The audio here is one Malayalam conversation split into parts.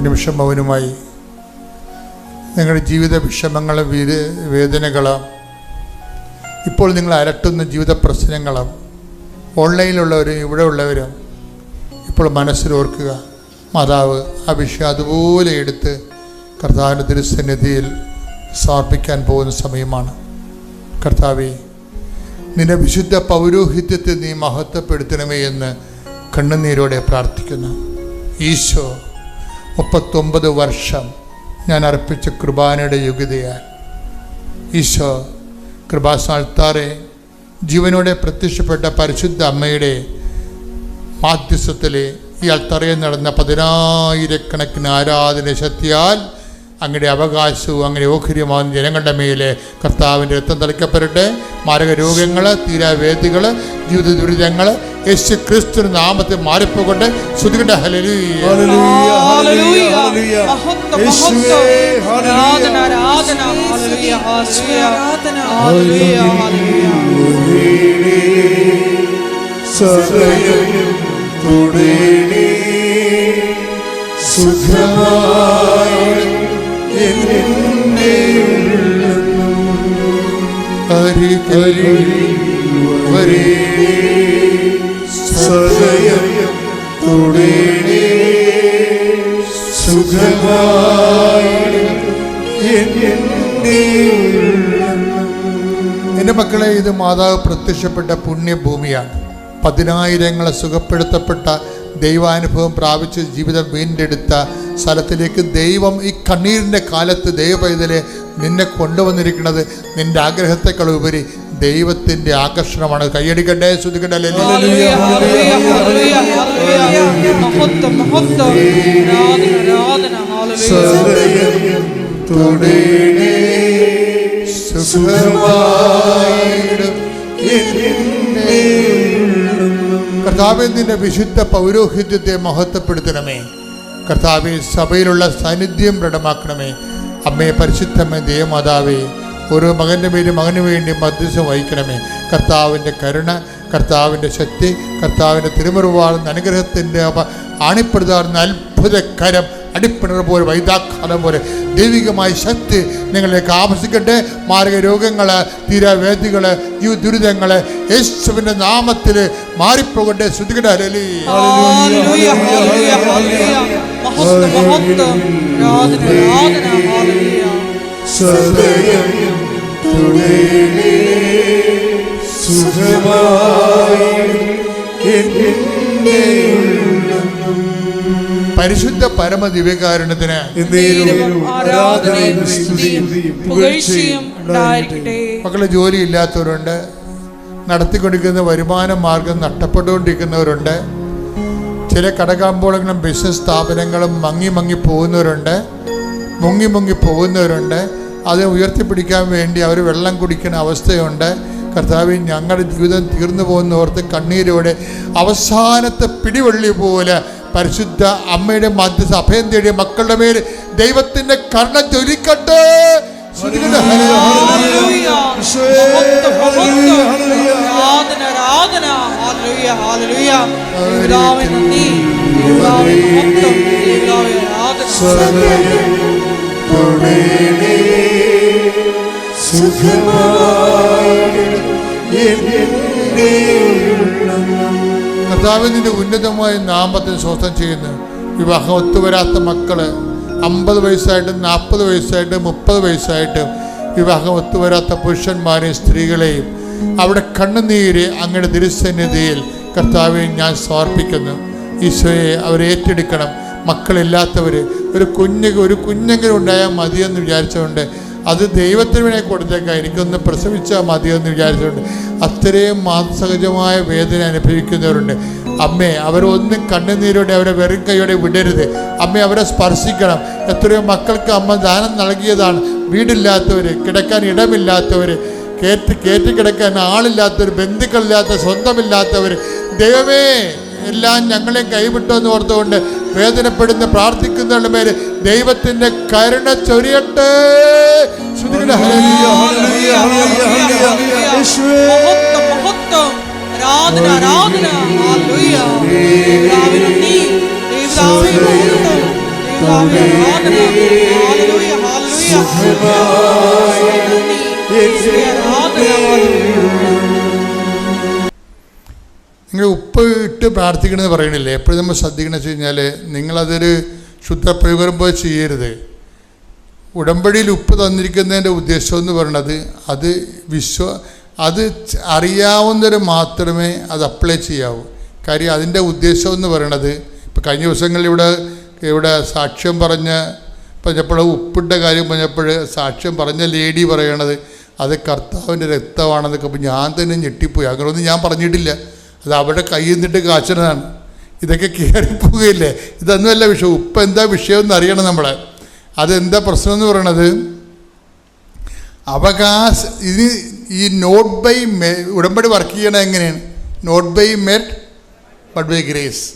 നിമിഷം മൗനമായി നിങ്ങളുടെ ജീവിത വിഷമങ്ങൾ വേദനകൾ ഇപ്പോൾ നിങ്ങൾ അലട്ടുന്ന ജീവിത പ്രശ്നങ്ങൾ ഓൺലൈനിലുള്ളവരും ഇവിടെ ഉള്ളവരും ഇപ്പോൾ മനസ്സിലോർക്കുക മാതാവ് ആ വിഷയം അതുപോലെ എടുത്ത് കർത്താവിന്റെ തിരുസന്നിധിയിൽ സമർപ്പിക്കാൻ പോകുന്ന സമയമാണ്. കർത്താവെ നിന്റെ വിശുദ്ധ പൗരോഹിത്യത്തെ നീ മഹത്വപ്പെടുത്തണമേ എന്ന് കണ്ണുനീരോടെ പ്രാർത്ഥിക്കുന്നു. ഈശോ മുപ്പത്തൊമ്പത് വർഷം ഞാൻ അർപ്പിച്ച കൃപാനയുടെ യോഗ്യതയാൽ ഈശോ കൃപാസാൽത്താറെ ജീവനോടെ പ്രത്യക്ഷപ്പെട്ട പരിശുദ്ധ അമ്മയുടെ മാധ്യസ്ഥത്തിലെ ഈ അൾത്തറയിൽ നടന്ന പതിനായിരക്കണക്കിന് ആരാധന ശക്തിയാൽ അങ്ങയുടെ അവകാശവും അങ്ങനെ ഓഹരിയുമാകുന്ന ജനങ്ങളുടെ മേലെ കർത്താവിന്റെ രക്തം തളിക്കപ്പെടട്ടെ. മാരക രോഗങ്ങൾ തീരാവേദികൾ ജീവിത ദുരിതങ്ങൾ യേശു ക്രിസ്തു നാമത്തെ മാറിപ്പോകട്ടെ. ശ്രുതികണ്ട. സദയം തുടേണേ സുഖമായി ഹരി അരികിൽ വരേ. സദയം തുടേണേ. എന്റെ മക്കളെ ഇത് മാതാവ് പ്രത്യക്ഷപ്പെട്ട പുണ്യഭൂമിയാണ്. പതിനായിരങ്ങളെ സുഖപ്പെടുത്തപ്പെട്ട ദൈവാനുഭവം പ്രാപിച്ച് ജീവിതം വീണ്ടെടുത്ത സ്ഥലത്തിലേക്ക് ദൈവം ഈ കണ്ണീരിന്റെ കാലത്ത് ദൈവപൈതലെ നിന്നെ കൊണ്ടുവന്നിരിക്കുന്നത്. നിന്റെ ആഗ്രഹത്തെക്കാൾ ഉപരി ദൈവത്തിന്റെ ആകർഷണമാണ്. കൈയടിക്കട്ടെ ശ്രുതിക്കട്ടെ കർത്താവിന്റെ വിശുദ്ധ പൗരോഹിത്യത്തെ മഹത്വപ്പെടുത്തണമേ. കർത്താവെ സഭയിലുള്ള സാന്നിധ്യം ദൃഢമാക്കണമേ. അമ്മയെ പരിശുദ്ധമേ ദേവമാതാവേ ഓരോ മകന്റെ പേരും മകന് വേണ്ടി മധ്യസ്ഥം വഹിക്കണമേ. കർത്താവിന്റെ കരുണ കർത്താവിന്റെ ശക്തി കർത്താവിന്റെ തിരുമുറിവാടുന്ന അനുഗ്രഹത്തിന്റെ ആണിപ്പെടുത്താറുന്ന അത്ഭുതകരം അടിപ്പിണർ പോലെ വൈദാഖാലം പോലെ ദൈവികമായ ശക്തി നിങ്ങളിലേക്ക് ആവശ്യിക്കട്ടെ മാരക രോഗങ്ങൾ തീരാവേദികൾ ഈ ദുരിതങ്ങൾ യേശുവിന്റെ നാമത്തിൽ മാറിപ്പോകട്ടെ. ശ്രുതികട. ഹല്ലേലൂയ. സദയം പരിശുദ്ധ പരമ ദിവ്യകാരണത്തിന് മക്കളെ ജോലി ഇല്ലാത്തവരുണ്ട് നടത്തിക്കൊണ്ടിരിക്കുന്ന വരുമാന മാർഗം നഷ്ടപ്പെട്ടുകൊണ്ടിരിക്കുന്നവരുണ്ട്. ചില കടകാമ്പോളങ്ങളും ബിസിനസ് സ്ഥാപനങ്ങളും മങ്ങി മങ്ങി പോകുന്നവരുണ്ട്. മുങ്ങി മുങ്ങി പോകുന്നവരുണ്ട്. അത് ഉയർത്തിപ്പിടിക്കാൻ വേണ്ടി അവർ വെള്ളം കുടിക്കുന്ന അവസ്ഥയുണ്ട്. കർത്താവ് ഞങ്ങളുടെ ജീവിതം തീർന്നു പോകുന്ന ഓർത്ത് കണ്ണീരോടെ അവസാനത്തെ പിടിവള്ളി പോലെ പരിശുദ്ധ അമ്മയുടെ മധ്യസ്ഥ അഭയം തേടിയ മക്കളുടെ മേൽ ദൈവത്തിന്റെ കർണ ജ്വലിക്കട്ടെ. ആരാധന, എന്നെ കർത്താവിന്റെ ഉന്നതമായ നാമത്തിന് സ്വസ്ഥം ചെയ്യുന്ന. വിവാഹം ഒത്തുവരാത്ത മക്കൾ അമ്പത് വയസ്സായിട്ടും നാൽപ്പത് വയസ്സായിട്ടും മുപ്പത് വയസ്സായിട്ടും വിവാഹം ഒത്തുവരാത്ത പുരുഷന്മാരെയും സ്ത്രീകളെയും അവിടെ കണ്ണുനീര് അങ്ങയുടെ തിരുസന്നിധിയിൽ കർത്താവിനെ ഞാൻ സമർപ്പിക്കുന്നു. ഈശോയെ അവരെ ഏറ്റെടുക്കണം. മക്കളില്ലാത്തവർ ഒരു കുഞ്ഞ് ഒരു കുഞ്ഞെങ്കിലും ഉണ്ടായാൽ മതിയെന്ന് വിചാരിച്ചുകൊണ്ട് അത് ദൈവത്തിന് വേണ്ടി കൊടുത്തേക്കാം. എനിക്കൊന്ന് പ്രസവിച്ചാൽ മതിയെന്ന് വിചാരിച്ചുകൊണ്ട് അത്രയും മാനസികമായ വേദന അനുഭവിക്കുന്നവരുണ്ട്. അമ്മേ അവരൊന്നും കണ്ണുനീരോടെ അവരെ വെറും കൈയോടെ വിടരുത്. അമ്മ അവരെ സ്പർശിക്കണം. എത്രയോ മക്കൾക്ക് അമ്മ ദാനം നൽകിയതാണ്. വീടില്ലാത്തവർ കിടക്കാൻ ഇടമില്ലാത്തവർ കയറ്റി കയറ്റി കിടക്കാൻ ആളില്ലാത്തവർ ബന്ധുക്കളില്ലാത്ത സ്വന്തമില്ലാത്തവർ ദൈവമേ എല്ലാം ഞങ്ങളെയും കൈവിട്ടോ എന്ന് ഓർത്തുകൊണ്ട് വേദനപ്പെടുന്ന പ്രാർത്ഥിക്കുന്നവരുടെ മേൽ ദൈവത്തിന്റെ കരുണ ചൊരിയട്ടെ. ശ്രുതികളുടെ ഹല്ലേലൂയ, ഹല്ലേലൂയ, ഉപ്പ് ഇട്ട് പ്രാർത്ഥിക്കണമെന്ന് പറയണില്ലേ? എപ്പോഴും നമ്മൾ ശ്രദ്ധിക്കണമെന്ന് വെച്ച് കഴിഞ്ഞാൽ നിങ്ങളതൊരു ശുദ്ധപ്രയോഗം പോലെ ചെയ്യരുത്. ഉടമ്പടിയിൽ ഉപ്പ് തന്നിരിക്കുന്നതിന്റെ ഉദ്ദേശം എന്ന് പറയുന്നത് അത് വിശ്വ അത് അറിയാവുന്നവർ മാത്രമേ അത് അപ്ലൈ ചെയ്യാവൂ. കാര്യം അതിന്റെ ഉദ്ദേശം എന്ന് പറയണത് ഇപ്പോൾ കഴിഞ്ഞ ദിവസങ്ങളിൽ ഇവിടെ ഇവിടെ സാക്ഷ്യം പറഞ്ഞ പറഞ്ഞപ്പോൾ ഉപ്പിട്ട കാര്യം പറഞ്ഞപ്പോൾ സാക്ഷ്യം പറഞ്ഞ ലേഡി പറയണത് അത് കർത്താവിന്റെ രക്തമാണെന്നൊക്കെ അപ്പോൾ ഞാൻ തന്നെ ഞെട്ടിപ്പോയി. അങ്ങനെയൊന്നും ഞാൻ പറഞ്ഞിട്ടില്ല. അത് അവിടെ കയ്യിൽ നിന്നിട്ട് കാച്ചണതാണ് ഇതൊക്കെ കയറിപ്പോകുകയില്ലേ ഇതൊന്നുമല്ല വിഷയം. ഉപ്പ് എന്താ വിഷയം എന്ന് അറിയണം നമ്മളെ. അതെന്താ പ്രശ്നം എന്ന് പറയണത്? അവകാശ ഇത് ഈ നോട്ട് ബൈ മെ ഉടമ്പടി വർക്ക് ചെയ്യണത് എങ്ങനെയാണ്? Not by merit but by grace.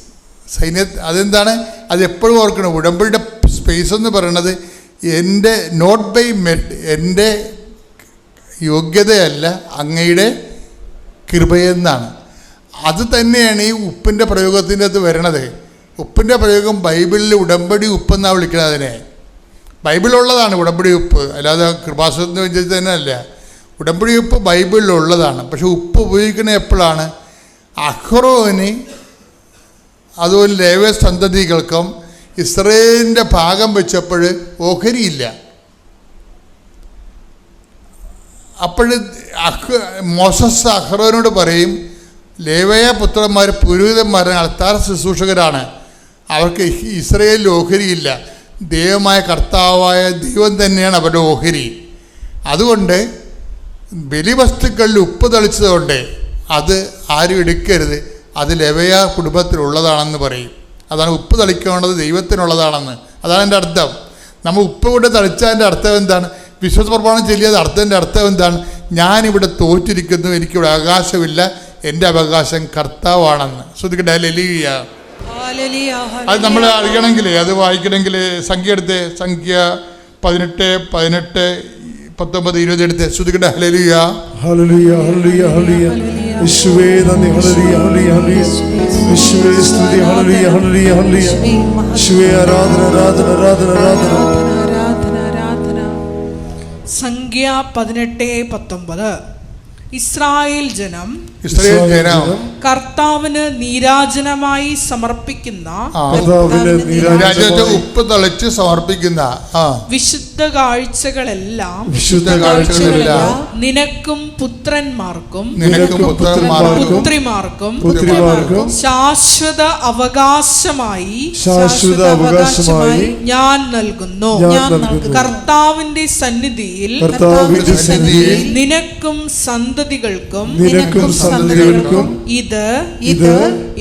സൈന്യ അതെന്താണ്? അത് എപ്പോഴും ഓർക്കണം. ഉടമ്പടിയുടെ സ്പേസ് എന്ന് പറയണത് എന്റെ നോട്ട് ബൈ മെറ്റ് എന്റെ യോഗ്യതയല്ല അങ്ങയുടെ കൃപയെന്നാണ്. അത് തന്നെയാണ് ഈ ഉപ്പിന്റെ പ്രയോഗത്തിന്റെ അത് വരണത്. ഉപ്പിന്റെ പ്രയോഗം ബൈബിളിൽ ഉടമ്പടി ഉപ്പ് ഉപ്പെന്നാണ് വിളിക്കുന്നത് അതിനെ. ബൈബിളുള്ളതാണ് ഉടമ്പടി ഉപ്പ്. അല്ലാതെ കൃപാസനത്തിന് വേണ്ടി തന്നെ അല്ല ഉടമ്പടി ഉപ്പ് ബൈബിളിലുള്ളതാണ്. പക്ഷെ ഉപ്പ് ഉപയോഗിക്കുന്നത് എപ്പോഴാണ്? അഹ്റോന് അതുപോലെ ലേവ സന്തതികൾക്കും ഇസ്രയേലിന്റെ ഭാഗം വെച്ചപ്പോൾ ഓഹരിയില്ല. അപ്പോൾ അഹ് മോസസ് അഹ്റോനോട് പറയും ലേവയ പുത്രന്മാർ പുരോഹിതന്മാരെ അൾത്താര ശുശ്രൂഷകരാണ്. അവർക്ക് ഇസ്രയേലിൽ ഓഹരിയില്ല. ദൈവമായ കർത്താവായ ദൈവം തന്നെയാണ് അവരുടെ ഓഹരി. അതുകൊണ്ട് ബലിവസ്തുക്കളിൽ ഉപ്പ് തളിച്ചതുകൊണ്ട് അത് ആരും എടുക്കരുത്. അത് ലവയ കുടുംബത്തിലുള്ളതാണെന്ന് പറയും. അതാണ് ഉപ്പ് തളിക്കേണ്ടത് ദൈവത്തിനുള്ളതാണെന്ന്. അതാണ് എന്റെ അർത്ഥം. നമ്മൾ ഉപ്പ് കൊണ്ട് തളിച്ചതിന്റെ അർത്ഥം എന്താണ്? വിശ്വസ പ്രമാണം ചെല്ലിയത് അർത്ഥത്തിന്റെ അർത്ഥം എന്താണ്? ഞാനിവിടെ തോറ്റിരിക്കുന്നു എനിക്കിവിടെ അവകാശമില്ല. എന്റെ അവകാശം കർത്താവാണെന്ന്. ശ്രദ്ധിക്കട്ടെ ലലിയ ഹല്ലേലൂയ, അത് നമ്മൾ. അറിയണമെങ്കിൽ അത് വായിക്കണമെങ്കിൽ സംഖ്യ എടുത്ത് സംഖ്യ പതിനെട്ട് പതിനെട്ട് പത്തൊമ്പത് ഇരുപത് എടുത്ത്. ശ്രുതിക്കട്ടെ ഹലലിയ ഹല്ലേലൂയ ഹല്ലേലൂയ ഹല്ലേലൂയ. യേശുവേ നന്ദി ഹല്ലേലൂയ ഹല്ലേലൂയ ഹല്ലേലൂയ. യേശുവേ സ്തുതി ഹല്ലേലൂയ ഹല്ലേലൂയ ഹല്ലേലൂയ. യേശുവേ ആരാധന ആരാധന ആരാധന ആരാധന. ആരാധന ആരാധന. സംഖ്യ പതിനെട്ട് പത്തൊമ്പത്. ഇസ്രായേൽ ജനം ഇസ്രായേൽ ജനം കർത്താവിന് നീരാജനമായി സമർപ്പിക്കുന്ന ഉപ്പ് തളിച്ച് സമർപ്പിക്കുന്ന ആ. വിശുദ്ധ കാഴ്ചകളെല്ലാം വിശുദ്ധ കാഴ്ചകളെല്ലാം നിനക്കും പുത്രന്മാർക്കും നിനക്കും പുത്രന്മാർക്കും പുത്രിമാർക്കും പുത്രിമാർക്കും ശാശ്വത അവകാശമായി ശാശ്വത അവകാശമായി ഞാൻ നൽകുന്നു ഞാൻ. കർത്താവിന്റെ സന്നിധിയിൽ കർത്താവിന്റെ സന്നിധിയിൽ നിനക്കും സന്തതികൾക്കും നിനക്കും സന്തതികൾക്കും ഇത് ഇത്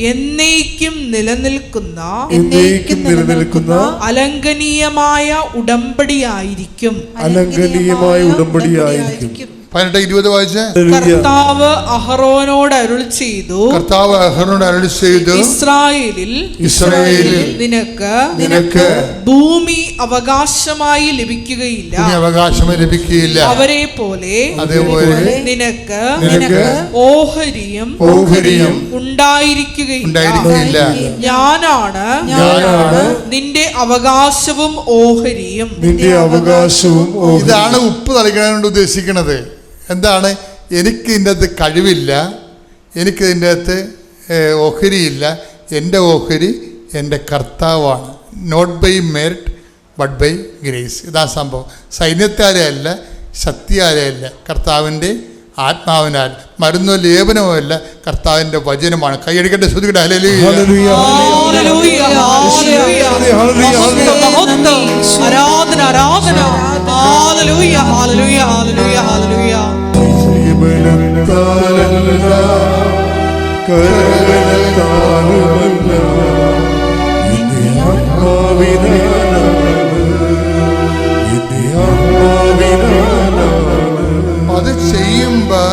എന്നേക്കും നിലനിൽക്കുന്ന എന്നേക്കും നിലനിൽക്കുന്ന അലങ്കനീയമായ ഉടമ്പടിയായിരിക്കും. അലങ്കനീയമായ ഉടമ്പടിയായിരിക്കും. പതിനെട്ട് ഇരുപത് വായിച്ച്. കർത്താവ് അഹറോനോട് അരുൾ ചെയ്തു. കർത്താവ് അഹറോനോട് അരുളി ചെയ്തു. ഇസ്രായേലിൽ ഇസ്രായേലിൽ നിനക്ക് നിനക്ക് ഭൂമി അവകാശമായി ലഭിക്കുകയില്ല. അവകാശമായി അവകാശം ലഭിക്കുകയില്ല. അവരെ പോലെ അതേപോലെ നിനക്ക് നിനക്ക് ഓഹരിയും ഓഹരിയും ഉണ്ടായിരിക്കുകയില്ല. ഉണ്ടായിരിക്കില്ല ഞാനാണ് ഞാനാണ് നിന്റെ അവകാശവും ഓഹരിയും. നിന്റെ അവകാശവും. ഇതാണ് ഉപ്പ് തളിക്കാനുകൊണ്ട് ഉദ്ദേശിക്കുന്നത്. എന്താണ്? എനിക്ക് ഇതിന്റെ അകത്ത് കഴിവില്ല. എനിക്ക് ഇതിന്റെ അകത്ത് ഓഹരിയില്ല. എന്റെ ഓഹരി എന്റെ കർത്താവാണ്. Not by merit but by grace ഇതാ സംഭവം. സൈന്യത്താരെയല്ല ശക്തിയാരെയല്ല ശക്തിയാലെ അല്ല. കർത്താവിന്റെ ആത്മാവിനാൽ. മരുന്നോ ലേപനമോ അല്ല കർത്താവിന്റെ വചനമാണ്. കൈയടിക്കട്ടെ ശ്രുതിക്കട്ടെ ഹല്ലേലൂയ ഹല്ലേലൂയ. Hallelujah, hallelujah. ഹല്ലേലൂയ, ഹല്ലേലൂയ. മഹത്വം, ആരാധന ആരാധന ചെയ്യുമ്പോൾ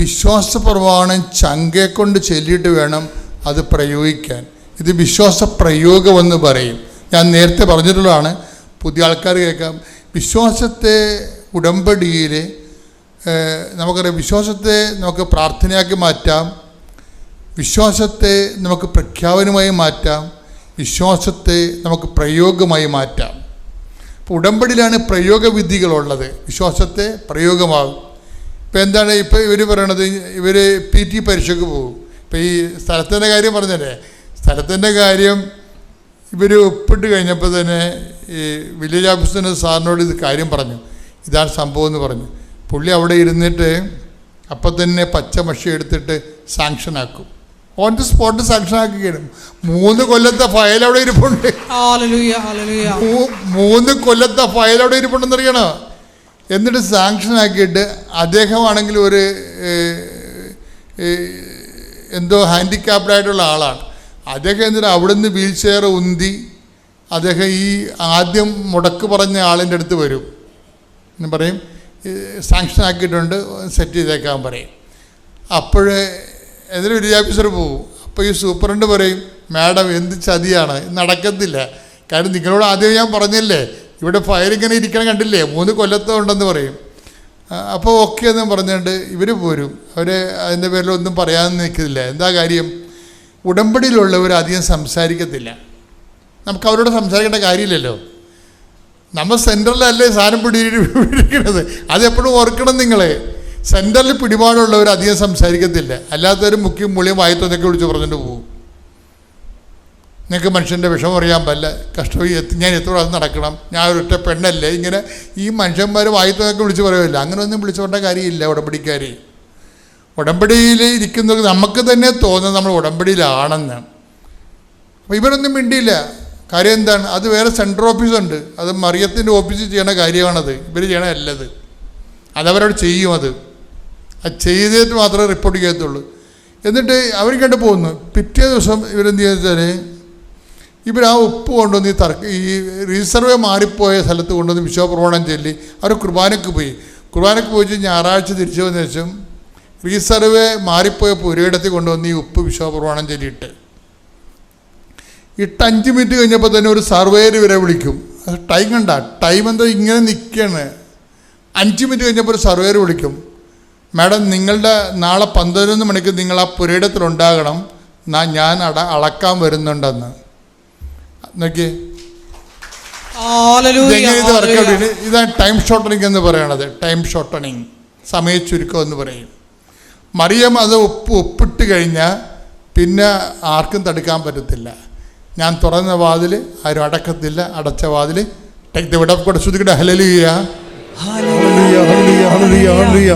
വിശ്വാസ പ്രമാണം ചങ്കെ കൊണ്ട് ചൊല്ലിയിട്ട് വേണം അത് പ്രയോഗിക്കാൻ. ഇത് വിശ്വാസ പ്രയോഗമെന്ന് പറയും. ഞാൻ നേരത്തെ പറഞ്ഞിട്ടുള്ളതാണ്. പുതിയ ആൾക്കാർ കേൾക്കാം. വിശ്വാസത്തെ ഉടമ്പടിയിൽ ഏഹ്, നമുക്കറിയാം വിശ്വാസത്തെ നമുക്ക് പ്രാർത്ഥനയാക്കി മാറ്റാം. വിശ്വാസത്തെ നമുക്ക് പ്രഖ്യാപനമായി മാറ്റാം. വിശ്വാസത്തെ നമുക്ക് പ്രയോഗമായി മാറ്റാം. ഇപ്പോൾ ഉടമ്പടിയിലാണ് പ്രയോഗവിധികളുള്ളത്. വിശ്വാസത്തെ പ്രയോഗമാകും ഇപ്പോൾ എന്താണ്? ഇപ്പോൾ ഇവർ പറയണത് ഇവർ പി ടി പരീക്ഷയ്ക്ക് പോകും. ഇപ്പം ഈ സ്ഥലത്തിന്റെ കാര്യം പറഞ്ഞല്ലേ? സ്ഥലത്തിന്റെ കാര്യം ഇവർ ഒപ്പിട്ട് കഴിഞ്ഞപ്പോൾ തന്നെ ഈ വില്ലേജ് ഓഫീസറിന് സാറിനോട് ഇത് കാര്യം പറഞ്ഞു. ഇതാണ് സംഭവം എന്ന് പറഞ്ഞു. പുള്ളി അവിടെ ഇരുന്നിട്ട് അപ്പം തന്നെ പച്ച മഷി എടുത്തിട്ട് സാങ്ഷനാക്കും ഓൺ ദി സ്പോട്ട് സാങ്ഷൻ ആക്കുകയാണ്. മൂന്ന് കൊല്ലത്തെ ഫയൽ അവിടെ ഇരിപ്പുണ്ട്. മൂന്ന് കൊല്ലത്തെ ഫയൽ അവിടെ ഇരിപ്പുണ്ടെന്ന് അറിയണോ? എന്നിട്ട് സാങ്ഷൻ ആക്കിയിട്ട് അദ്ദേഹമാണെങ്കിൽ ഒരു എന്തോ ഹാൻഡിക്യാപ്ഡ് ആയിട്ടുള്ള ആളാണ്. അദ്ദേഹം എന്നിട്ട് അവിടുന്ന് വീൽ ചെയർ ഉന്തി അദ്ദേഹം ഈ ആദ്യം മുടക്ക് പറഞ്ഞ ആളിന്റെ അടുത്ത് വരും. എന്ന് പറയും. സാങ്ഷൻ ആക്കിയിട്ടുണ്ട് സെറ്റ് ചെയ്തേക്കാൻ പറയും. അപ്പോൾ വില്ലേജ് ഓഫീസർ പോകും അപ്പോൾ ഈ സൂപ്രണ്ട് പറയും മാഡം എന്ത് ചതിയാണ്? നടക്കത്തില്ല. കാരണം നിങ്ങളോട് ആദ്യം ഞാൻ പറഞ്ഞില്ലേ ഇവിടെ ഫയർ ഇങ്ങനെ ഇരിക്കണം കണ്ടില്ലേ മൂന്ന് കൊല്ലത്തോ ഉണ്ടെന്ന് പറയും. അപ്പോൾ ഓക്കെ എന്ന് പറഞ്ഞുകൊണ്ട് ഇവർ പോരും. അവർ അതിന്റെ പേരിൽ ഒന്നും പറയാൻ നിൽക്കില്ല എന്താ കാര്യം? ഉടമ്പടിയിലുള്ളവർ അധികം സംസാരിക്കത്തില്ല. നമുക്ക് അവരോട് സംസാരിക്കേണ്ട കാര്യമില്ലല്ലോ. നമ്മൾ സെന്ററിലല്ലേ സാധനം പിടി പിടിക്കുന്നത് അതെപ്പോഴും ഓർക്കണം നിങ്ങൾ സെന്ററിൽ പിടിപാടുള്ളവർ അധികം സംസാരിക്കത്തില്ല. അല്ലാത്തവർ മുക്കിയും മുളിയും വായത്തൊന്നൊക്കെ വിളിച്ച് പറഞ്ഞിട്ട് പോകും. നിങ്ങൾക്ക് മനുഷ്യന്റെ വിഷമം അറിയാൻ പറ്റില്ല. കഷ്ടം. ഞാൻ എത്ര അത് നടക്കണം? ഞാൻ ഒരൊറ്റ പെണ്ണല്ലേ? ഇങ്ങനെ ഈ മനുഷ്യന്മാർ വായത്തൊക്കെ വിളിച്ച് പറയുമല്ലോ അങ്ങനെ ഒന്നും വിളിച്ചു പറഞ്ഞ കാര്യമില്ല ഉടമ്പടിക്കാർ ഉടമ്പടിയിൽ ഇരിക്കുന്നത് നമുക്ക് തന്നെ തോന്നുന്നത് നമ്മൾ ഉടമ്പടിയിലാണെന്ന്. അപ്പോൾ ഇവരൊന്നും മിണ്ടിയില്ല. കാര്യം എന്താണ്? അത് വേറെ സെൻട്രൽ ഓഫീസുണ്ട് അത് മറിയത്തിന്റെ ഓഫീസിൽ ചെയ്യണ കാര്യമാണത്. ഇവർ ചെയ്യണ അല്ലത്. അതവരോട് ചെയ്യും അത്. അത് ചെയ്തിട്ട് മാത്രമേ റിപ്പോർട്ട് ചെയ്യത്തുള്ളൂ. എന്നിട്ട് അവർ കണ്ട് പോകുന്നു. പിറ്റേ ദിവസം ഇവരെന്ത് വെച്ചാൽ ഇവർ ആ ഉപ്പ് കൊണ്ടുവന്ന് ഈ തർക്ക ഈ റിസർവേ മാറിപ്പോയ സ്ഥലത്ത് കൊണ്ടുവന്ന് വിശ്വപ്രമാണം ചൊല്ലി അവർ കുർബാനയ്ക്ക് പോയി. കുർബാനയ്ക്ക് പോയി ഞായറാഴ്ച തിരിച്ചു വന്ന ശേഷം റീസർവേ മാറിപ്പോയ പുരയിടത്തിൽ കൊണ്ടുവന്ന് ഈ ഉപ്പ് വിശ്വപ്രമാണം ചൊല്ലിയിട്ട്. ഇട്ട് അഞ്ച് മിനിറ്റ് കഴിഞ്ഞപ്പോൾ തന്നെ ഒരു സർവേയർ വരെ വിളിക്കും. ടൈം കണ്ട? ടൈം എന്താ ഇങ്ങനെ നിൽക്കുകയാണ് അഞ്ച് മിനിറ്റ് കഴിഞ്ഞപ്പോൾ ഒരു സർവേയർ വിളിക്കും. മാഡം നിങ്ങളുടെ നാളെ പന്ത്രണ്ട് മണിക്ക് നിങ്ങൾ ആ പുരയിടത്തിലുണ്ടാകണം നാ ഞാൻ അട അളക്കാൻ വരുന്നുണ്ടെന്ന്. നോക്കിയേ. ഇതാണ് ടൈം ഷോർട്ടണിങ് എന്ന് പറയണത്. ടൈം ഷോർട്ടണിങ് സമയ ചുരുക്കം എന്ന് പറയും. മറിയം അത് ഉപ്പ് ഒപ്പിട്ട് കഴിഞ്ഞാൽ പിന്നെ ആർക്കും തടുക്കാൻ പറ്റത്തില്ല. ഞാൻ തുറന്ന വാതിൽ ആരും അടക്കത്തില്ല അടച്ച വാതിൽ take the word of God ശ്രുതിക്കട്ടെ hallelujah hallelujah,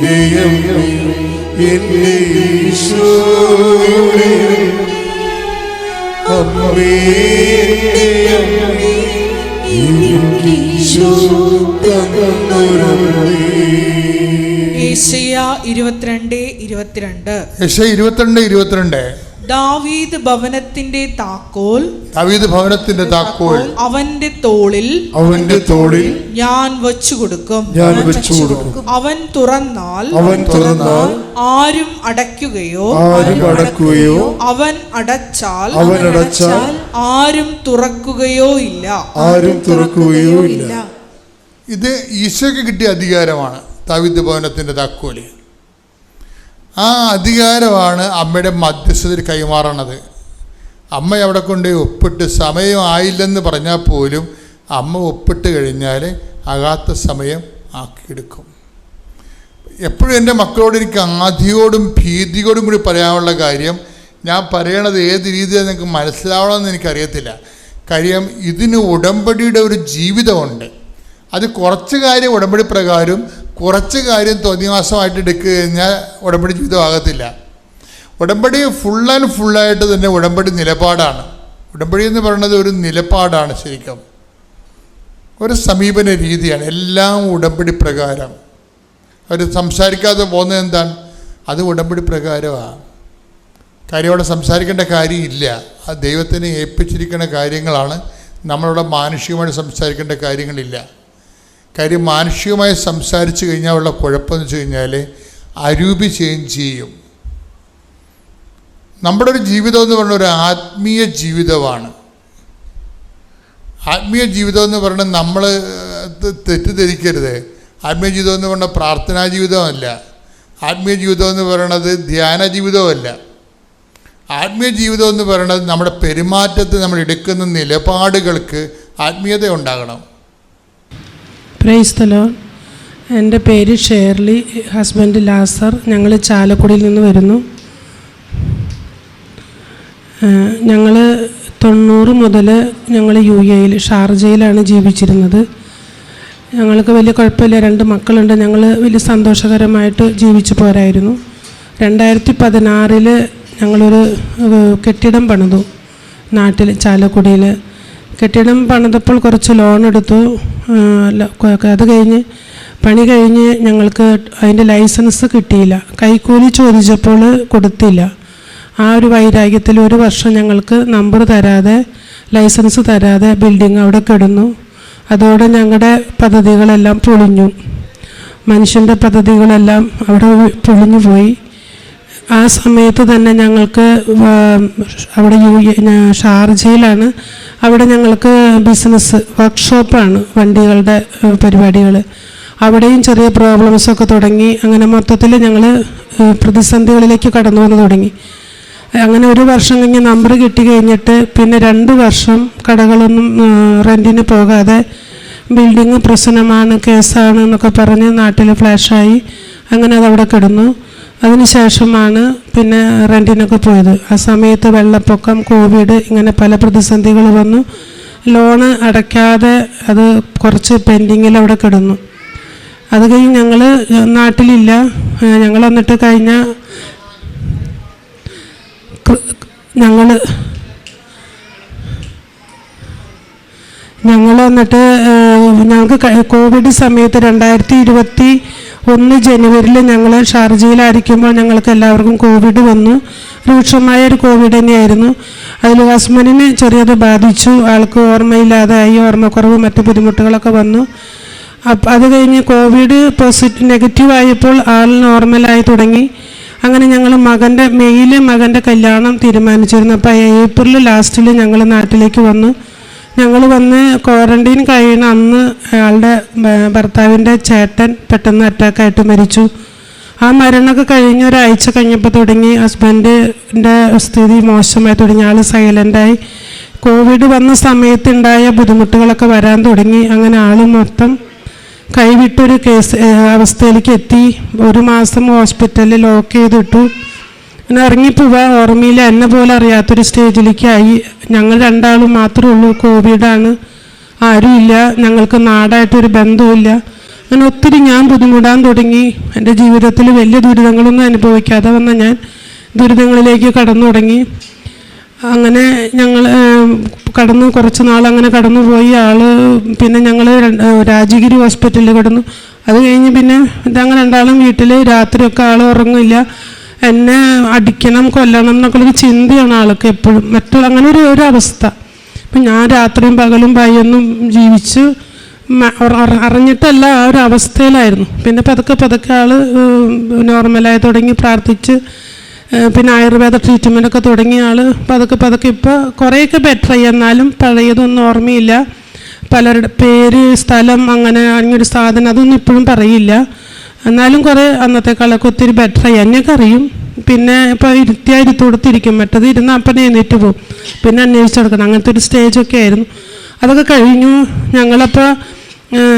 അമ്മേ, എന്റെ ഈശോയുടെ അമ്മേ, എന്റെ അമ്മേ, എനിക്ക് ഈശോ ഇരുപത്തിരണ്ട് ഇരുപത്തിരണ്ട് ഇരുപത്തിരണ്ട് ദാവീദ് ഭവനത്തിന്റെ താക്കോൽ ദാവീദ് ഭവനത്തിന്റെ താക്കോൽ അവന്റെ തോളിൽ അവന്റെ തോളിൽ ഞാൻ വെച്ചു കൊടുക്കും ഞാൻ വെച്ചു കൊടുക്കും അവൻ തുറന്നാൽ അവൻ തുറന്നാൽ ആരും അടയ്ക്കുകയോ ആരും അടക്കുകയോ അവൻ അടച്ചാൽ അവൻ അടച്ചാൽ ആരും തുറക്കുകയോ ഇല്ല. ആരും തുറക്കുകയോ ഇല്ല. ഇത് ഈശോയ്ക്ക് കിട്ടിയ അധികാരമാണ് ദാവീദ് ഭവനത്തിന്റെ താക്കോൽ. ആ അധികാരമാണ് അമ്മയുടെ മധ്യസ്ഥതയിൽ കൈമാറണത്. അമ്മ അവിടെ കൊണ്ട് ഒപ്പിട്ട് സമയം ആയില്ലെന്ന് പറഞ്ഞാൽ പോലും അമ്മ ഒപ്പിട്ട് കഴിഞ്ഞാൽ ആകാത്ത സമയം ആക്കിയെടുക്കും. എപ്പോഴും എന്റെ മക്കളോട് എനിക്ക് ആധിയോടും ഭീതിയോടും കൂടി പറയാനുള്ള കാര്യം ഞാൻ പറയണത് ഏത് രീതിയിൽ നിങ്ങൾക്ക് മനസ്സിലാവണമെന്ന് എനിക്കറിയത്തില്ല. കാര്യം ഇതിന് ഉടമ്പടിയുടെ ഒരു ജീവിതമുണ്ട്. അത് കുറച്ച് കാര്യം ഉടമ്പടി പ്രകാരം കുറച്ച് കാര്യം തോന്നിവാസമായിട്ട് എടുക്കുക കഴിഞ്ഞാൽ ഉടമ്പടി ജീവിതമാകത്തില്ല ഉടമ്പടി ഫുൾ ആൻഡ് ഫുള്ളായിട്ട് തന്നെ ഉടമ്പടി നിലപാടാണ്. ഉടമ്പടി എന്ന് പറയുന്നത് ഒരു നിലപാടാണ് ശരിക്കും. ഒരു സമീപന രീതിയാണ് എല്ലാം ഉടമ്പടി പ്രകാരം. അവർ സംസാരിക്കാതെ പോകുന്നത് എന്താണ്? അത് ഉടമ്പടി പ്രകാരമാണ് കാര്യം അവിടെ സംസാരിക്കേണ്ട കാര്യമില്ല. ആ ദൈവത്തിനെ ഏൽപ്പിച്ചിരിക്കുന്ന കാര്യങ്ങളാണ് നമ്മളവിടെ മാനുഷികമായിട്ട് സംസാരിക്കേണ്ട കാര്യങ്ങളില്ല. കാര്യം മാനുഷികമായി സംസാരിച്ചു കഴിഞ്ഞാൽ ഉള്ള കുഴപ്പമെന്ന് വെച്ച് കഴിഞ്ഞാൽ അരൂപി ചേഞ്ച് ചെയ്യും. നമ്മുടെ ഒരു ജീവിതം എന്ന് പറഞ്ഞ ഒരു ആത്മീയ ജീവിതമാണ്. ആത്മീയ ജീവിതം എന്ന് പറയുന്നത് നമ്മൾ തെറ്റിദ്ധരിക്കരുത്. ആത്മീയ ജീവിതം എന്ന് പറയുന്നത് പ്രാർത്ഥനാ ജീവിതമല്ല. ആത്മീയ ജീവിതം എന്ന് പറയണത് ധ്യാന ജീവിതമല്ല. ആത്മീയ ജീവിതം എന്ന് പറയുന്നത് നമ്മുടെ പെരുമാറ്റത്തിൽ നമ്മൾ എടുക്കുന്ന നിലപാടുകൾക്ക് ആത്മീയത ഉണ്ടാകണം. പ്രൈസ് തലോ എന്റെ പേര് ഷേർലി ഹസ്ബൻഡ് ലാസർ ഞങ്ങൾ ചാലക്കുടിയിൽ നിന്ന് വരുന്നു. ഞങ്ങൾ തൊണ്ണൂറ് മുതൽ ഞങ്ങൾ യു എയിൽ ഷാർജയിലാണ് ജീവിച്ചിരുന്നത്. ഞങ്ങൾക്ക് വലിയ കുഴപ്പമില്ല രണ്ട് മക്കളുണ്ട്. ഞങ്ങൾ വലിയ സന്തോഷകരമായിട്ട് ജീവിച്ചു പോരായിരുന്നു. രണ്ടായിരത്തി പതിനാറിൽ ഞങ്ങളൊരു കെട്ടിടം പണിതു. നാട്ടിൽ ചാലക്കുടിയിൽ കെട്ടിടം പണിതപ്പോൾ കുറച്ച് ലോൺ എടുത്തു. അത് കഴിഞ്ഞ് പണി കഴിഞ്ഞ് ഞങ്ങൾക്ക് അതിന്റെ ലൈസൻസ് കിട്ടിയില്ല. കൈക്കൂലി ചോദിച്ചപ്പോൾ കൊടുത്തില്ല. ആ ഒരു വൈരാഗ്യത്തിൽ ഒരു വർഷം ഞങ്ങൾക്ക് നമ്പർ തരാതെ ലൈസൻസ് തരാതെ ബിൽഡിംഗ് അവിടെ കിടന്നു. അതോടെ ഞങ്ങളുടെ പദ്ധതികളെല്ലാം പൊളിഞ്ഞു. മനുഷ്യന്റെ പദ്ധതികളെല്ലാം അവിടെ പൊളിഞ്ഞു പോയി. ആ സമയത്ത് തന്നെ ഞങ്ങൾക്ക് അവിടെ യു ഷാർജയിലാണ്. അവിടെ ഞങ്ങൾക്ക് ബിസിനസ് വർക്ക്ഷോപ്പാണ് വണ്ടികളുടെ പരിപാടികൾ. അവിടെയും ചെറിയ പ്രോബ്ലംസൊക്കെ തുടങ്ങി. അങ്ങനെ മൊത്തത്തിൽ ഞങ്ങൾ പ്രതിസന്ധികളിലേക്ക് കടന്നു വന്ന് തുടങ്ങി. അങ്ങനെ ഒരു വർഷം കഴിഞ്ഞ് നമ്പർ കിട്ടി കഴിഞ്ഞിട്ട് പിന്നെ രണ്ട് വർഷം കടകളൊന്നും റെന്റിന് പോകാതെ ബിൽഡിങ് പ്രശ്നമാണ് കേസാണ് എന്നൊക്കെ പറഞ്ഞ് നാട്ടിൽ ഫ്ലാഷായി അങ്ങനെ അതവിടെ കിടന്നു. അതിനുശേഷമാണ് പിന്നെ റെന്റിനൊക്കെ പോയത്. ആ സമയത്ത് വെള്ളപ്പൊക്കം കോവിഡ് ഇങ്ങനെ പല പ്രതിസന്ധികൾ വന്നു. ലോണ് അടയ്ക്കാതെ അത് കുറച്ച് പെൻഡിങ്ങിൽ അവിടെ കിടന്നു. അത് കഴിഞ്ഞ് ഞങ്ങൾ നാട്ടിലില്ല. ഞങ്ങൾ വന്നിട്ട് കഴിഞ്ഞ ഞങ്ങൾ ഞങ്ങൾ എന്നിട്ട് ഞങ്ങൾക്ക് കോവിഡ് സമയത്ത് രണ്ടായിരത്തി ഇരുപത്തി ഒന്ന് ജനുവരിയിൽ ഞങ്ങൾ ഷാർജയിലായിരിക്കുമ്പോൾ ഞങ്ങൾക്ക് എല്ലാവർക്കും കോവിഡ് വന്നു. രൂക്ഷമായ ഒരു കോവിഡ് തന്നെയായിരുന്നു. അതിൽ ഹസ്ബൻഡിന് ചെറിയത് ബാധിച്ചു. ആൾക്ക് ഓർമ്മയില്ലാതായി ഓർമ്മക്കുറവ് മറ്റു ബുദ്ധിമുട്ടുകളൊക്കെ വന്നു. അപ്പം അത് കഴിഞ്ഞ് കോവിഡ് പോസിറ്റീവ് നെഗറ്റീവ് ആയപ്പോൾ ആൾ നോർമലായി തുടങ്ങി. അങ്ങനെ ഞങ്ങൾ മകന്റെ മെയ്യിൽ മകന്റെ കല്യാണം തീരുമാനിച്ചിരുന്നു. അപ്പോൾ ഏപ്രിൽ ലാസ്റ്റിൽ ഞങ്ങൾ നാട്ടിലേക്ക് വന്നു. ഞങ്ങൾ വന്ന് ക്വാറന്റീൻ കഴിയുന്ന അന്ന് അയാളുടെ ഭർത്താവിന്റെ ചേട്ടൻ പെട്ടെന്ന് അറ്റാക്കായിട്ട് മരിച്ചു. ആ മരണമൊക്കെ കഴിഞ്ഞ് ഒരാഴ്ച കഴിഞ്ഞപ്പോൾ തുടങ്ങി ഹസ്ബൻഡിന്റെ സ്ഥിതി മോശമായി തുടങ്ങി. ആൾ സൈലന്റായി കോവിഡ് വന്ന സമയത്തുണ്ടായ ബുദ്ധിമുട്ടുകളൊക്കെ വരാൻ തുടങ്ങി. അങ്ങനെ ആൾ മൊത്തം കൈവിട്ടൊരു കേസ് അവസ്ഥയിലേക്ക് എത്തി. ഒരു മാസം ഹോസ്പിറ്റലിൽ ലോക്ക് ചെയ്തിട്ടു. അങ്ങനെ ഇറങ്ങിപ്പോവാ. ഓർമ്മയിൽ എന്നെ പോലെ അറിയാത്തൊരു സ്റ്റേജിലേക്കായി. ഞങ്ങൾ രണ്ടാളും മാത്രമേ ഉള്ളൂ. കോവിഡാണ്. ആരുമില്ല ഞങ്ങൾക്ക് നാടായിട്ടൊരു ബന്ധവുമില്ല അങ്ങനെ ഒത്തിരി ഞാൻ ബുദ്ധിമുട്ടാൻ തുടങ്ങി. എന്റെ ജീവിതത്തിൽ വലിയ ദുരിതങ്ങളൊന്നും അനുഭവിക്കാതെ വന്ന ഞാൻ ദുരിതങ്ങളിലേക്ക് കടന്നു തുടങ്ങി. അങ്ങനെ ഞങ്ങൾ കടന്നു കുറച്ച് നാൾ അങ്ങനെ കടന്നു പോയി. ആൾ പിന്നെ ഞങ്ങൾ രാജഗിരി ഹോസ്പിറ്റലിൽ കിടന്നു. അത് കഴിഞ്ഞ് പിന്നെ ഞങ്ങൾ രണ്ടാളും വീട്ടിൽ രാത്രിയൊക്കെ ആൾ ഉറങ്ങില്ല. എന്നെ അടിക്കണം കൊല്ലണം എന്നൊക്കെയുള്ളൊരു ചിന്തയാണ് ആൾക്ക് എപ്പോഴും. മറ്റുള്ള അങ്ങനെ ഒരു ഒരു അവസ്ഥ. അപ്പം ഞാൻ രാത്രിയും പകലും പയ്യൊന്നും ജീവിച്ച് അറിഞ്ഞിട്ടല്ല ആ ഒരു അവസ്ഥയിലായിരുന്നു. പിന്നെ പതുക്കെ പതുക്കെ ആൾ നോർമലായി തുടങ്ങി പ്രാർത്ഥിച്ച് പിന്നെ ആയുർവേദ ട്രീറ്റ്മെന്റ് ഒക്കെ തുടങ്ങിയ ആൾ പതുക്കെ പതുക്കെ ഇപ്പോൾ കുറേയൊക്കെ ബെറ്ററായി എന്നാലും പഴയതൊന്നും ഓർമ്മയില്ല. പലരുടെ പേര് സ്ഥലം അങ്ങനെ അങ്ങനൊരു സാധനം അതൊന്നും ഇപ്പോഴും പറയില്ല. എന്നാലും കുറേ അന്നത്തെക്കാളൊക്കെ ഒത്തിരി ബെറ്ററായി എന്നെയൊക്കെ അറിയും. പിന്നെ ഇപ്പോൾ ഇരുത്തിയാ ഇരുത്തോടത്തിരിക്കും മറ്റത് ഇരുന്ന് അപ്പനെ എഴുന്നേറ്റ് പോകും പിന്നെ അന്വേഷിച്ചെടുക്കണം അങ്ങനത്തെ ഒരു സ്റ്റേജൊക്കെ ആയിരുന്നു. അതൊക്കെ കഴിഞ്ഞു. ഞങ്ങളപ്പോൾ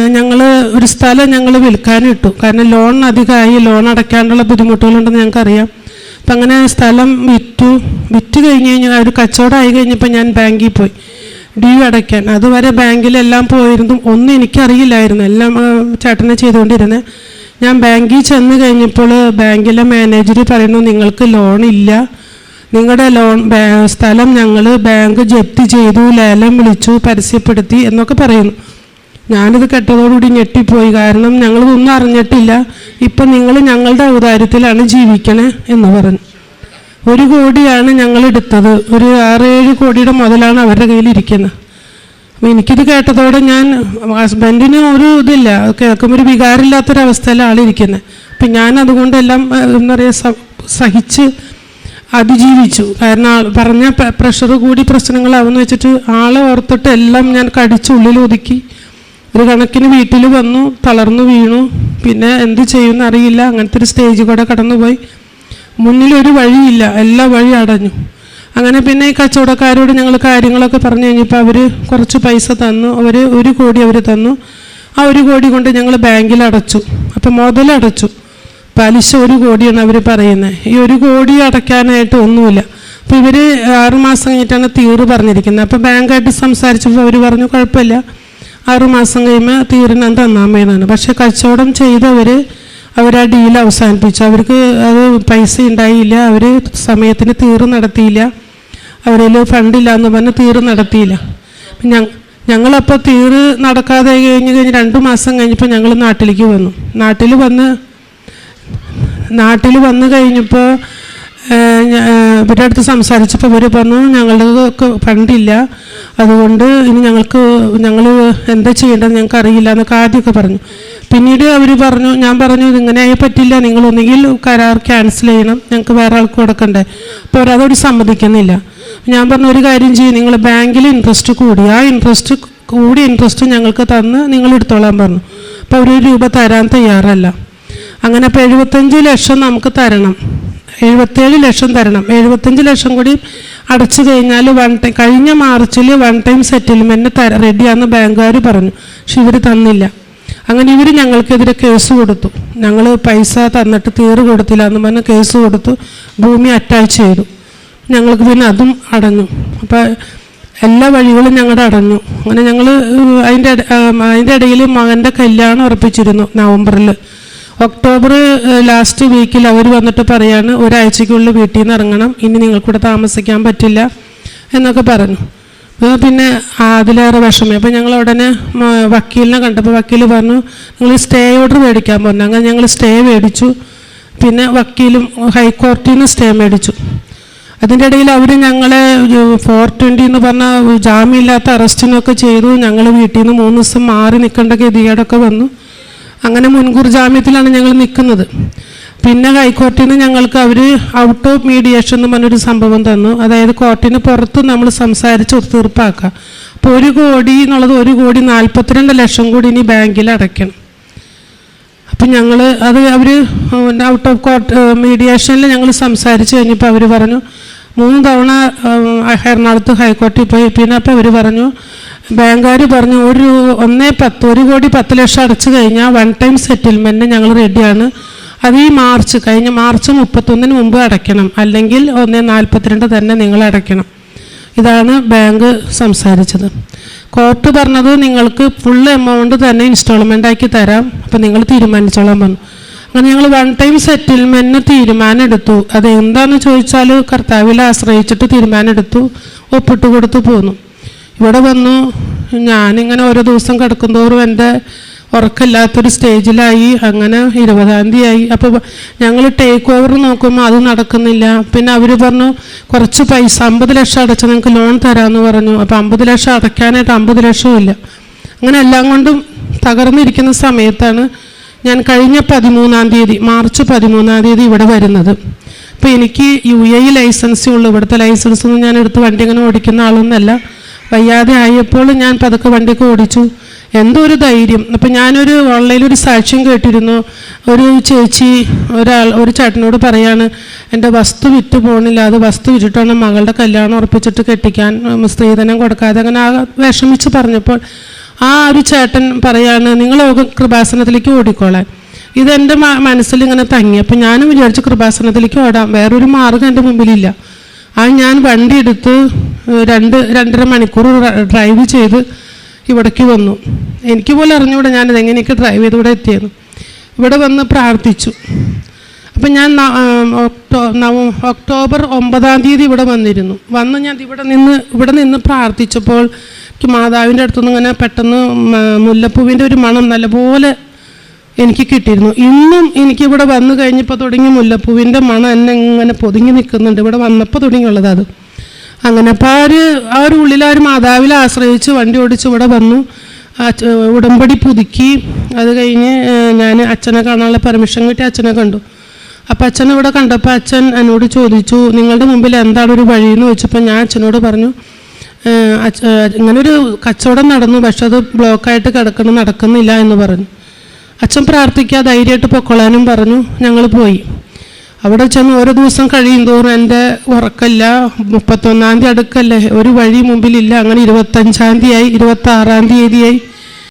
ഞങ്ങൾ ഒരു സ്ഥലം ഞങ്ങൾ വിൽക്കാനിട്ടു കാരണം ലോൺ അധികമായി ലോൺ അടയ്ക്കാനുള്ള ബുദ്ധിമുട്ടുകളുണ്ടെന്ന് ഞങ്ങൾക്കറിയാം. അപ്പം അങ്ങനെ സ്ഥലം വിറ്റു. വിറ്റ് കഴിഞ്ഞ് കഴിഞ്ഞാൽ ഒരു കച്ചവടമായി കഴിഞ്ഞപ്പോൾ ഞാൻ ബാങ്കിൽ പോയി. ഡ്യൂ അടയ്ക്കാൻ. അതുവരെ ബാങ്കിലെല്ലാം പോയിരുന്നു. ഒന്നും എനിക്കറിയില്ലായിരുന്നു. എല്ലാം ചേട്ടനെ ചെയ്തുകൊണ്ടിരുന്നത് ഞാൻ ബാങ്കിൽ ചെന്ന് കഴിഞ്ഞപ്പോൾ ബാങ്കിലെ മാനേജർ പറയുന്നു നിങ്ങൾക്ക് ലോൺ ഇല്ല. നിങ്ങളുടെ ലോൺ സ്ഥലം ഞങ്ങൾ ബാങ്ക് ജപ്തി ചെയ്തു ലേലം വിളിച്ചു പരസ്യപ്പെടുത്തി എന്നൊക്കെ പറയുന്നു. ഞാനിത് കെട്ടതോടുകൂടി ഞെട്ടിപ്പോയി. കാരണം ഞങ്ങളിതൊന്നും അറിഞ്ഞിട്ടില്ല. ഇപ്പം നിങ്ങൾ ഞങ്ങളുടെ ഔദാര്യത്തിലാണ് ജീവിക്കണേ എന്ന് പറഞ്ഞു. ഒരു കോടിയാണ് ഞങ്ങൾ എടുത്തത്. ഒരു ആറേഴ് കോടിയുടെ മുതലാണ് അവരുടെ അപ്പം എനിക്കിത് കേട്ടതോടെ ഞാൻ ഹസ്ബൻഡിന് ഒരു ഇതില്ല. കേൾക്കുമ്പോൾ ഒരു വികാരമില്ലാത്തൊരവസ്ഥയിലാണ് ആളിരിക്കുന്നത് അപ്പം ഞാൻ അതുകൊണ്ടെല്ലാം എന്താ പറയുക സഹിച്ച് അതിജീവിച്ചു. കാരണം പറഞ്ഞ പ്രഷർ കൂടി പ്രശ്നങ്ങളാവെന്ന് വെച്ചിട്ട് ആളെ ഓർത്തിട്ട് എല്ലാം ഞാൻ കടിച്ച് ഉള്ളിൽ ഒതുക്കി. ഒരു കണക്കിന് വീട്ടിൽ വന്നു തളർന്നു വീണു. പിന്നെ എന്ത് ചെയ്യുമെന്ന് അറിയില്ല. അങ്ങനത്തെ ഒരു സ്റ്റേജ് കൂടെ കടന്നുപോയി. മുന്നിൽ ഒരു വഴിയില്ല. എല്ലാ വഴി അടഞ്ഞു. അങ്ങനെ പിന്നെ ഈ കച്ചവടക്കാരോട് ഞങ്ങൾ കാര്യങ്ങളൊക്കെ പറഞ്ഞു കഴിഞ്ഞപ്പോൾ അവർ കുറച്ച് പൈസ തന്നു. അവർ ഒരു കോടി അവർ തന്നു. ആ ഒരു കോടി കൊണ്ട് ഞങ്ങൾ ബാങ്കിൽ അടച്ചു. അപ്പം മുതലടച്ചു. പലിശ ഒരു കോടിയാണ് അവർ പറയുന്നത് ഈ ഒരു കോടി അടയ്ക്കാനായിട്ട് ഒന്നുമില്ല. അപ്പോൾ ഇവർ ആറുമാസം കഴിഞ്ഞിട്ടാണ് തീറ് പറഞ്ഞിരിക്കുന്നത്. അപ്പോൾ ബാങ്കായിട്ട് സംസാരിച്ചപ്പോൾ അവർ പറഞ്ഞു കുഴപ്പമില്ല. ആറുമാസം കഴിയുമ്പോൾ തന്നാൽ വേണമെന്ന് പക്ഷേ കച്ചവടം ചെയ്തവർ അവർ ആ ഡീൽ അവസാനിപ്പിച്ചു. അവർക്ക് അത് പൈസ ഉണ്ടായില്ല. അവർ സമയത്തിന് തീർ നടത്തിയില്ല. അവരിൽ ഫണ്ടില്ല എന്ന് പറഞ്ഞ് തീർ നടത്തിയില്ല. ഞങ്ങൾ ഞങ്ങളപ്പോൾ തീറ് നടക്കാതെ കഴിഞ്ഞ് കഴിഞ്ഞ് രണ്ട് മാസം കഴിഞ്ഞപ്പോൾ ഞങ്ങൾ നാട്ടിലേക്ക് വന്നു. നാട്ടിൽ വന്ന് നാട്ടിൽ വന്നു കഴിഞ്ഞപ്പോൾ ഇവരുടെ അടുത്ത് സംസാരിച്ചപ്പോൾ ഇവർ പറഞ്ഞു ഞങ്ങൾക്ക് ഫണ്ടില്ല. അതുകൊണ്ട് ഇനി ഞങ്ങൾക്ക് ഞങ്ങൾ എന്താ ചെയ്യേണ്ടത് ഞങ്ങൾക്ക് അറിയില്ല എന്നൊക്കെ ആദ്യമൊക്കെ പറഞ്ഞു. പിന്നീട് അവർ പറഞ്ഞു ഞാൻ പറഞ്ഞു ഇതിങ്ങനെ പറ്റില്ല. നിങ്ങൾ ഒന്നുകിൽ കരാർ ക്യാൻസൽ ചെയ്യണം. ഞങ്ങൾക്ക് വേറെ ആൾക്ക് കൊടുക്കണ്ടേ അപ്പോൾ അവരതോട് സമ്മതിക്കുന്നില്ല. ഞാൻ പറഞ്ഞു ഒരു കാര്യം ചെയ്യും. നിങ്ങൾ ബാങ്കിൽ ഇൻട്രസ്റ്റ് കൂടി. ആ ഇൻട്രസ്റ്റ് കൂടി ഇൻട്രസ്റ്റ് ഞങ്ങൾക്ക് തന്ന് നിങ്ങൾ എടുത്തോളാൻ പറഞ്ഞു. അപ്പോൾ അവർ രൂപ തരാൻ തയ്യാറല്ല. അങ്ങനെ അപ്പോൾ എഴുപത്തഞ്ച് ലക്ഷം നമുക്ക് തരണം. എഴുപത്തേഴ് ലക്ഷം തരണം. എഴുപത്തഞ്ച് ലക്ഷം കൂടി അടച്ചു കഴിഞ്ഞാൽ വൺ ടൈം കഴിഞ്ഞ മാർച്ചിൽ വൺ ടൈം സെറ്റിൽമെന്റ് തര റെഡിയാന്ന് ബാങ്കുകാർ പറഞ്ഞു. പക്ഷെ ഇവർ തന്നില്ല. അങ്ങനെ ഇവർ ഞങ്ങൾക്കെതിരെ കേസ് കൊടുത്തു. ഞങ്ങൾ പൈസ തന്നിട്ട് തീറ് കൊടുത്തില്ല എന്ന് പറഞ്ഞ് കേസ് കൊടുത്തു. ഭൂമി അറ്റാച്ച് ചെയ്തു. ഞങ്ങൾക്ക് പിന്നെ അതും അടഞ്ഞു. അപ്പോൾ എല്ലാ വഴികളും ഞങ്ങളുടെ അടഞ്ഞു. അങ്ങനെ ഞങ്ങൾ അതിന്റെ അതിന്റെ ഇടയിൽ മകന്റെ കല്യാണം ഉറപ്പിച്ചിരുന്നു നവംബറിൽ ഒക്ടോബർ ലാസ്റ്റ് വീക്കിൽ അവർ വന്നിട്ട് പറയാണ് ഒരാഴ്ചയ്ക്കുള്ളിൽ വീട്ടിൽ നിന്ന് ഇറങ്ങണം. ഇനി നിങ്ങൾക്കൂടെ താമസിക്കാൻ പറ്റില്ല എന്നൊക്കെ പറഞ്ഞു. പിന്നെ അതിലേറെ വിഷമം. അപ്പോൾ ഞങ്ങൾ ഉടനെ വക്കീലിനെ കണ്ടപ്പോൾ വക്കീൽ പറഞ്ഞു നിങ്ങൾ സ്റ്റേ ഓർഡർ മേടിക്കാൻ പറഞ്ഞു അങ്ങനെ ഞങ്ങൾ സ്റ്റേ മേടിച്ചു. പിന്നെ വക്കീലും ഹൈക്കോടതിയിൽ നിന്ന് സ്റ്റേ മേടിച്ചു. അതിന്റെ ഇടയിൽ അവർ ഞങ്ങളെ ഫോർ ട്വന്റി എന്ന് പറഞ്ഞ ജാമ്യമില്ലാത്ത അറസ്റ്റിനൊക്കെ ചെയ്തു. ഞങ്ങൾ വീട്ടിൽ നിന്ന് മൂന്ന് ദിവസം മാറി നിൽക്കേണ്ട ഗതികേടൊക്കെ വന്നു. അങ്ങനെ മുൻകൂർ ജാമ്യത്തിലാണ് ഞങ്ങൾ നിൽക്കുന്നത്. പിന്നെ ഹൈക്കോർട്ടിൽ നിന്ന് ഞങ്ങൾക്ക് അവർ ഔട്ട് ഓഫ് മീഡിയേഷൻ എന്ന് പറഞ്ഞൊരു സംഭവം തന്നു. അതായത് കോർട്ടിന് പുറത്ത് നമ്മൾ സംസാരിച്ച് ഒത്തുതീർപ്പാക്കുക. അപ്പോൾ ഒരു കോടി എന്നുള്ളത് ഒരു കോടി നാൽപ്പത്തിരണ്ട് ലക്ഷം കൂടി ഇനി ബാങ്കിൽ അടയ്ക്കണം. അപ്പം ഞങ്ങൾ അത് അവർ ഔട്ട് ഓഫ് കോർട്ട് മീഡിയേഷനിൽ ഞങ്ങൾ സംസാരിച്ച് കഴിഞ്ഞപ്പോൾ അവർ പറഞ്ഞു മൂന്ന് തവണ എറണാകുളത്ത് ഹൈക്കോടതി പോയി. പിന്നെ അപ്പോൾ അവർ പറഞ്ഞു ബാങ്കുകാർ പറഞ്ഞു ഒരു ഒന്നേ പത്ത് ഒരു കോടി പത്ത് ലക്ഷം അടച്ചു കഴിഞ്ഞാൽ വൺ ടൈം സെറ്റിൽമെന്റ് ഞങ്ങൾ റെഡിയാണ്. അത് ഈ മാർച്ച് കഴിഞ്ഞ മാർച്ച് മുപ്പത്തൊന്നിന് മുമ്പ് അടയ്ക്കണം. അല്ലെങ്കിൽ ഒന്നേ നാൽപ്പത്തിരണ്ട് തന്നെ നിങ്ങൾ അടയ്ക്കണം. ഇതാണ് ബാങ്ക് സംസാരിച്ചത്. കോർട്ട് പറഞ്ഞത് നിങ്ങൾക്ക് ഫുൾ എമൗണ്ട് തന്നെ ഇൻസ്റ്റാൾമെന്റ് ആക്കി തരാം. അപ്പം നിങ്ങൾ തീരുമാനിച്ചോളാൻ പറഞ്ഞു. അങ്ങനെ ഞങ്ങൾ വൺ ടൈം സെറ്റിൽമെന്റിന് തീരുമാനം എടുത്തു അത് എന്താണെന്ന് ചോദിച്ചാൽ കർത്താവിൽ ആശ്രയിച്ചിട്ട് തീരുമാനം എടുത്തു ഒപ്പിട്ട് കൊടുത്തു പോന്നു. ഇവിടെ വന്നു. ഞാനിങ്ങനെ ഓരോ ദിവസം കിടക്കുന്തോറും എന്റെ ഉറക്കമില്ലാത്തൊരു സ്റ്റേജിലായി. അങ്ങനെ ഇരുപതാം തീയതി ആയി അപ്പോൾ ഞങ്ങൾ ടേക്ക് ഓവർ നോക്കുമ്പോൾ അത് നടക്കുന്നില്ല. പിന്നെ അവർ പറഞ്ഞു കുറച്ച് പൈസ അമ്പത് ലക്ഷം അടച്ചാൽ നിങ്ങൾക്ക് ലോൺ തരാമെന്ന് പറഞ്ഞു. അപ്പോൾ അമ്പത് ലക്ഷം അടയ്ക്കാനായിട്ട് അമ്പത് ലക്ഷവും ഇല്ല. അങ്ങനെ എല്ലാം കൊണ്ടും തകർന്നിരിക്കുന്ന സമയത്താണ് ഞാൻ കഴിഞ്ഞ പതിമൂന്നാം തീയതി മാർച്ച് പതിമൂന്നാം തീയതി ഇവിടെ വരുന്നത്. അപ്പോൾ എനിക്ക് യു എ ലൈസൻസേ ഉള്ളൂ. ഇവിടുത്തെ ലൈസൻസ് ഒന്നും ഞാൻ എടുത്ത് വണ്ടി അങ്ങനെ ഓടിക്കുന്ന ആളൊന്നുമല്ല വയ്യാതെ ആയപ്പോൾ ഞാൻ പതുക്കെ വണ്ടിയൊക്കെ ഓടിച്ചു. എന്തോ ഒരു ധൈര്യം. അപ്പം ഞാനൊരു ഓൺലൈനിൽ ഒരു സാക്ഷ്യം കേട്ടിരുന്നു. ഒരു ചേച്ചി ഒരാൾ ഒരു ചേട്ടനോട് പറയാണ് എന്റെ വസ്തു വിറ്റ് പോകണില്ല അത് വസ്തു വിറ്റിട്ടാണ് മകളുടെ കല്യാണം ഉറപ്പിച്ചിട്ട് കെട്ടിക്കാൻ സ്ത്രീധനം കൊടുക്കാതെ. അങ്ങനെ ആ വിഷമിച്ച് പറഞ്ഞപ്പോൾ ആ ഒരു ചേട്ടൻ പറയാണ് നിങ്ങൾ കൃപാസനത്തിലേക്ക് ഓടിക്കോളാൻ ഇതെന്റെ മനസ്സിൽ ഇങ്ങനെ തങ്ങി. അപ്പം ഞാനും വിചാരിച്ചു കൃപാസനത്തിലേക്ക് ഓടാം. വേറൊരു മാർഗം എന്റെ മുമ്പിലില്ല. ആ ഞാൻ വണ്ടി എടുത്ത് രണ്ട് രണ്ടര മണിക്കൂർ ഡ്രൈവ് ചെയ്ത് ഇവിടേക്ക് വന്നു. എനിക്ക് പോലും അറിഞ്ഞുകൂടെ ഞാനത് എങ്ങനെയൊക്കെ ഡ്രൈവ് ചെയ്ത് ഇവിടെ എത്തിയത് ഇവിടെ വന്ന് പ്രാർത്ഥിച്ചു. അപ്പം ഞാൻ ഒക്ടോബർ ഒമ്പതാം തീയതി ഇവിടെ വന്നിരുന്നു. വന്ന് ഞാൻ ഇവിടെ നിന്ന് ഇവിടെ നിന്ന് പ്രാർത്ഥിച്ചപ്പോൾ എനിക്ക് മാതാവിന്റെ അടുത്തുനിന്ന് ഇങ്ങനെ പെട്ടെന്ന് മുല്ലപ്പൂവിന്റെ ഒരു മണം നല്ലപോലെ എനിക്ക് കിട്ടിയിരുന്നു. ഇന്നും എനിക്കിവിടെ വന്നു കഴിഞ്ഞപ്പോൾ തുടങ്ങി മുല്ലപ്പൂവിന്റെ മണം എന്നെ ഇങ്ങനെ പൊതുങ്ങി നിൽക്കുന്നുണ്ട്. ഇവിടെ വന്നപ്പോൾ തുടങ്ങിയുള്ളത് അത്. അങ്ങനെ അപ്പോൾ ആ ഒരു ആ ഒരു ഉള്ളിൽ ആ ഒരു മാതാവിൽ ആശ്രയിച്ച് വണ്ടി ഓടിച്ച് ഇവിടെ വന്നു. ഉടമ്പടി പുതുക്കി. അത് കഴിഞ്ഞ് ഞാൻ അച്ഛനെ കാണാനുള്ള പെർമിഷൻ കിട്ടി അച്ഛനെ കണ്ടു. അപ്പം അച്ഛൻ ഇവിടെ കണ്ടപ്പോൾ അച്ഛൻ എന്നോട് ചോദിച്ചു നിങ്ങളുടെ മുമ്പിൽ എന്താണ് ഒരു വഴി എന്ന് വെച്ചപ്പോൾ ഞാൻ അച്ഛനോട് പറഞ്ഞു "ഏഹ് അച്ഛ- ഏഹ് ഇങ്ങനൊരു കച്ചവടം നടന്നു പക്ഷെ അത് ബ്ലോക്കായിട്ട് കിടക്കണം നടക്കുന്നില്ല എന്ന് പറഞ്ഞു. അച്ഛൻ പ്രാർത്ഥിക്കുക ധൈര്യമായിട്ട് പൊക്കോളാനും പറഞ്ഞു ഞങ്ങൾ പോയി. അവിടെ ചെന്ന് ഓരോ ദിവസം കഴിയും തോറും എന്റെ ഉറക്കല്ല മുപ്പത്തൊന്നാം തീയതി അടുക്കല്ലേ ഒരു വഴി മുമ്പിലില്ല അങ്ങനെ ഇരുപത്തഞ്ചാം തീയതി ആയി ഇരുപത്തി ആറാം തീയതിയായി